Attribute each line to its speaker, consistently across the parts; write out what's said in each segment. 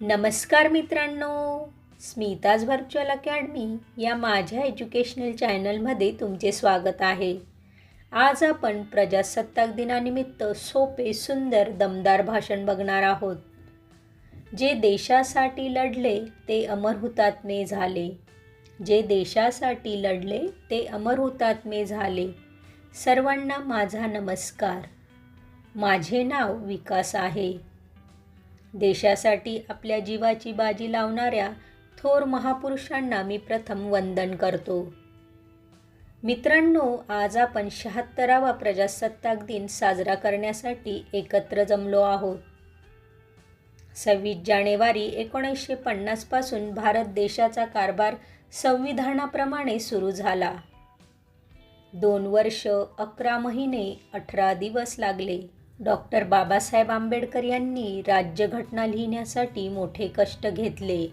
Speaker 1: नमस्कार मित्रांनो Smita's virtual academy या माझ्या एज्युकेशनल चॅनलमध्ये तुमचे स्वागत आहे. आज आपण प्रजासत्ताक दिनानिमित्त सोपे सुंदर दमदार भाषण बघणार आहोत. जे देशासाठी लढले ते अमर हुतात्मे झाले. जे देशासाठी लढले ते अमर हुतात्मे झाले. सर्वांना माझा नमस्कार. माझे नाव विकास आहे. देशासाठी आपल्या जीवाची बाजी लावणाऱ्या थोर महापुरुषांना मी प्रथम वंदन करतो. मित्रांनो आज आपण शहात्तरावा प्रजासत्ताक दिन साजरा करण्यासाठी एकत्र जमलो आहोत. सव्वीस जानेवारी एकोणीसशे पन्नासपासून भारत देशाचा कारभार संविधानाप्रमाणे सुरू झाला. दोन वर्ष अकरा महिने अठरा दिवस लागले. डॉक्टर बाबासाहेब आंबेडकर यांनी राज्यघटना लिहिण्यासाठी मोठे कष्ट घेतले.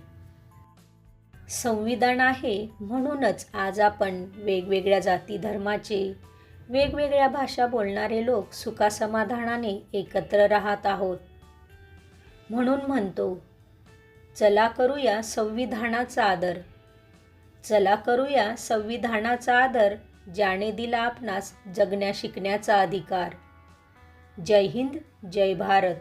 Speaker 1: संविधान आहे म्हणूनच आज आपण वेगवेगळ्या जाती धर्माचे वेगवेगळ्या भाषा बोलणारे लोक सुखासमाधानाने एकत्र राहत आहोत. म्हणून म्हणतो चला करूया संविधानाचा आदर. चला करूया संविधानाचा आदर ज्याने दिला आपणास जगण्या शिकण्याचा अधिकार. जय हिंद जय भारत.